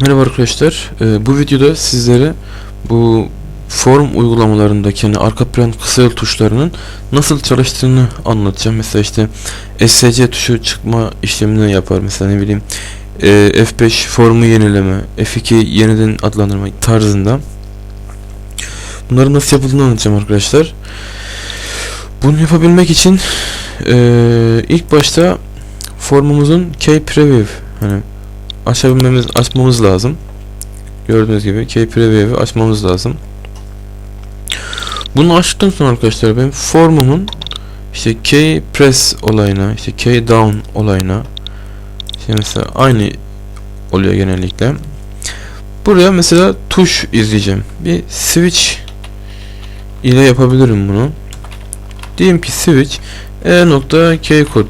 Merhaba arkadaşlar. Ee, bu videoda sizlere bu form uygulamalarındaki yani arka plan kısa yol tuşlarının nasıl çalıştığını anlatacağım. Mesela işte SC tuşu çıkma işlemini yapar. Mesela ne bileyim e, F5 formu yenileme, F2 yeniden adlandırma tarzında. Bunların nasıl yapıldığını anlatacağım arkadaşlar. Bunu yapabilmek için e, ilk başta formumuzun key preview hani açabilmemiz açmamız lazım. Gördüğünüz gibi key preview'i açmamız lazım. Bunu açtıktan sonra arkadaşlar ben formumun işte key press olayına, işte key down olayına işte mesela aynı oluyor genellikle. Buraya mesela tuş izleyeceğim. Bir switch ile yapabilirim bunu. Diyelim ki switch e key kod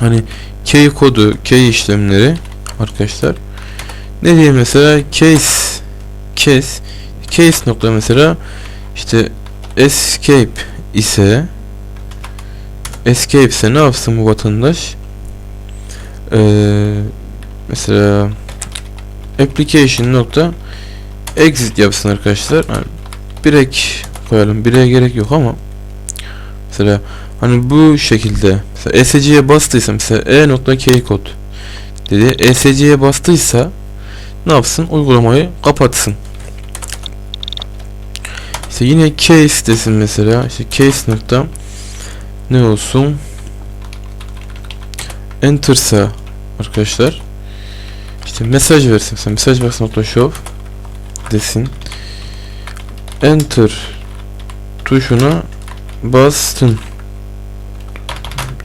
hani key kodu, key işlemleri arkadaşlar. Ne diyeyim mesela case case case nokta mesela işte escape ise escape ise ne yapsın bu vatandaş? Ee, mesela application nokta exit yapsın arkadaşlar. Yani birek koyalım. Bireğe gerek yok ama mesela Hani bu şekilde mesela ESC'ye bastıysa mesela E nokta K kod dedi. ESC'ye bastıysa ne yapsın? Uygulamayı kapatsın. İşte yine case desin mesela. İşte case nokta ne olsun? Enter'sa arkadaşlar işte mesaj versin. Mesela mesaj box nokta show desin. Enter tuşuna bastın.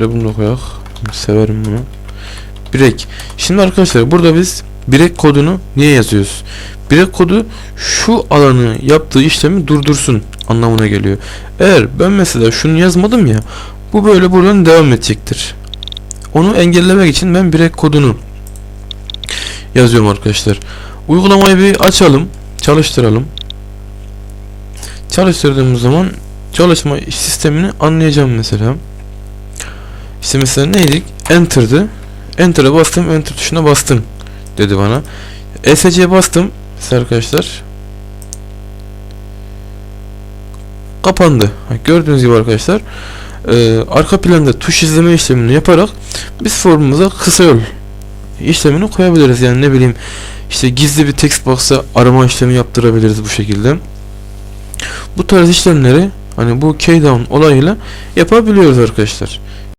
De bunu da koyak. Severim bunu. Break. Şimdi arkadaşlar burada biz break kodunu niye yazıyoruz? Break kodu şu alanı yaptığı işlemi durdursun anlamına geliyor. Eğer ben mesela şunu yazmadım ya bu böyle buradan devam edecektir. Onu engellemek için ben break kodunu yazıyorum arkadaşlar. Uygulamayı bir açalım, çalıştıralım. Çalıştırdığımız zaman çalışma sistemini anlayacağım mesela. İşte mesela neydik? Enter'dı. Enter'a bastım, enter tuşuna bastım dedi bana. ESC'ye bastım. Mesela arkadaşlar. Kapandı. Gördüğünüz gibi arkadaşlar. E, arka planda tuş izleme işlemini yaparak biz formumuza kısa yol işlemini koyabiliriz. Yani ne bileyim işte gizli bir text box'a arama işlemi yaptırabiliriz bu şekilde. Bu tarz işlemleri hani bu keydown olayıyla yapabiliyoruz arkadaşlar.